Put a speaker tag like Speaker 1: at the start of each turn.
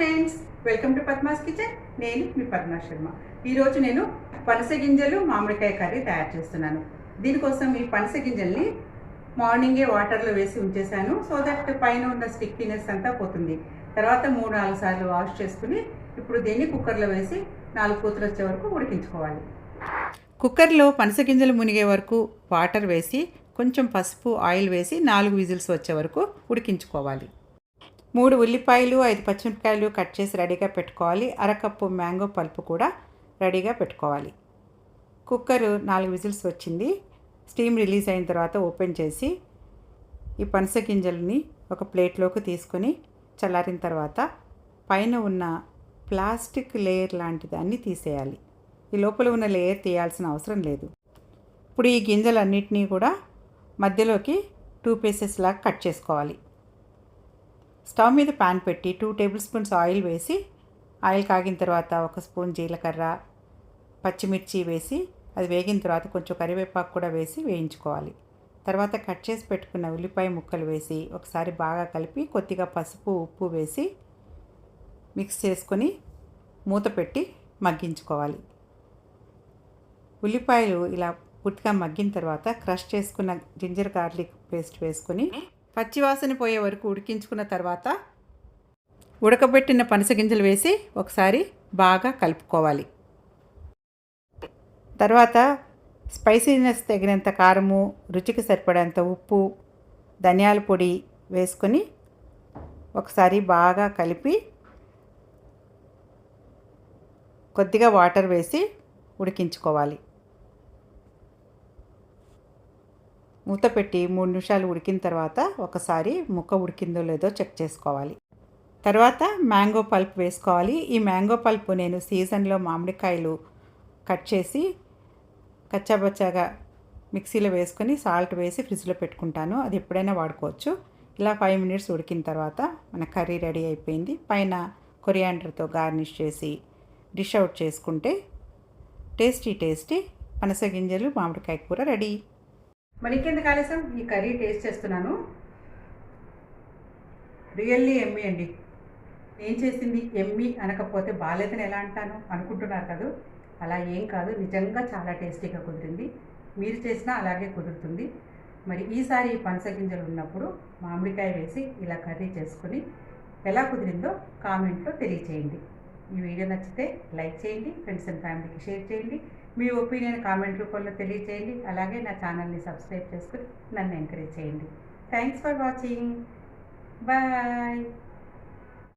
Speaker 1: Friends welcome to Padma's kitchen నేను మీ పద్మా శర్మ ఈరోజు నేను పనస గింజలు మామిడికాయ కర్రీ తయారు చేస్తున్నాను. దీనికోసం ఈ పనస గింజల్ని మార్నింగే వాటర్లో వేసి ఉంచేసాను సో దట్ పైన ఉన్న స్టిక్కినెస్ అంతా పోతుంది. తర్వాత మూడు నాలుగు సార్లు వాష్ చేసుకుని ఇప్పుడు దీన్ని కుక్కర్లో వేసి నాలుగు కూతురు వచ్చే వరకు ఉడికించుకోవాలి. కుక్కర్లో పనస గింజలు మునిగే వరకు వాటర్ వేసి కొంచెం పసుపు ఆయిల్ వేసి నాలుగు విజిల్స్ వచ్చే వరకు ఉడికించుకోవాలి. మూడు ఉల్లిపాయలు ఐదు పచ్చిమిరపకాయలు కట్ చేసి రెడీగా పెట్టుకోవాలి. అరకప్పు మ్యాంగో పల్పు కూడా రెడీగా పెట్టుకోవాలి. కుక్కర్ నాలుగు విజిల్స్ వచ్చింది. స్టీమ్ రిలీజ్ అయిన తర్వాత ఓపెన్ చేసి ఈ పనస గింజల్ని ఒక ప్లేట్లోకి తీసుకొని చల్లారిన తర్వాత పైన ఉన్న ప్లాస్టిక్ లేయర్ లాంటి దాన్ని తీసేయాలి. ఈ లోపల ఉన్న లేయర్ తీయాల్సిన అవసరం లేదు. ఇప్పుడు ఈ గింజలన్నిటినీ కూడా మధ్యలోకి టూ పీసెస్ లాగా కట్ చేసుకోవాలి. స్టవ్ మీద ప్యాన్ పెట్టి టూ టేబుల్ స్పూన్స్ ఆయిల్ వేసి ఆయిల్ కాగిన తర్వాత ఒక స్పూన్ జీలకర్ర పచ్చిమిర్చి వేసి అది వేగిన తర్వాత కొంచెం కరివేపాకు కూడా వేసి వేయించుకోవాలి. తర్వాత కట్ చేసి పెట్టుకున్న ఉల్లిపాయ ముక్కలు వేసి ఒకసారి బాగా కలిపి కొద్దిగా పసుపు ఉప్పు వేసి మిక్స్ చేసుకొని మూత పెట్టి మగ్గించుకోవాలి. ఉల్లిపాయలు ఇలా పుట్టిగా మగ్గిన తర్వాత క్రష్ చేసుకున్న జింజర్ గార్లిక్ పేస్ట్ వేసుకొని పచ్చివాసన పోయే వరకు ఉడికించుకున్న తర్వాత ఉడకబెట్టిన పనస గింజలు వేసి ఒకసారి బాగా కలుపుకోవాలి. తర్వాత స్పైసీనెస్ తగినంత కారము రుచికి సరిపడేంత ఉప్పు ధనియాల పొడి వేసుకొని ఒకసారి బాగా కలిపి కొద్దిగా వాటర్ వేసి ఉడికించుకోవాలి. మూత పెట్టి మూడు నిమిషాలు ఉడికిన తర్వాత ఒకసారి ముక్క ఉడికిందో లేదో చెక్ చేసుకోవాలి. తర్వాత మ్యాంగో పల్ప్ వేసుకోవాలి. ఈ మ్యాంగో పల్ప్ నేను సీజన్లో మామిడికాయలు కట్ చేసి కచ్చాబచ్చాగా మిక్సీలో వేసుకొని సాల్ట్ వేసి ఫ్రిడ్జ్లో పెట్టుకుంటాను. అది ఎప్పుడైనా వాడుకోవచ్చు. ఇలా ఫైవ్ మినిట్స్ ఉడికిన తర్వాత మన కర్రీ రెడీ అయిపోయింది. పైన కొరియాండర్తో గార్నిష్ చేసి డిష్ అవుట్ చేసుకుంటే టేస్టీ టేస్టీ పనస గింజలు మామిడికాయ కూర రెడీ. మరి ఇంకెందుకు ఆలస్యం? ఈ కర్రీ టేస్ట్ చేస్తున్నాను. రియల్లీ ఎమ్మి అండి. ఏం చేసింది? ఎమ్మి అనకపోతే బాగాలేదని ఎలా అంటాను? అనుకుంటున్నారు కదా. అలా ఏం కాదు. నిజంగా చాలా టేస్టీగా కుదిరింది. మీరు చేసినా అలాగే కుదురుతుంది. మరి ఈసారి పనస గింజలు ఉన్నప్పుడు మామిడికాయ వేసి ఇలా కర్రీ చేసుకొని ఎలా కుదిరిందో కామెంట్లో తెలియచేయండి. ఈ వీడియో నచ్చితే లైక్ చేయండి ఫ్రెండ్స్ అండ్ ఫ్యామిలీకి షేర్ చేయండి. మీ ఒపీనియన్ కామెంట్ రూపంలో తెలియచేయండి. అలాగే నా ఛానల్ని సబ్స్క్రైబ్ చేసుకుని నన్ను ఎంకరేజ్ చేయండి. Thanks for watching bye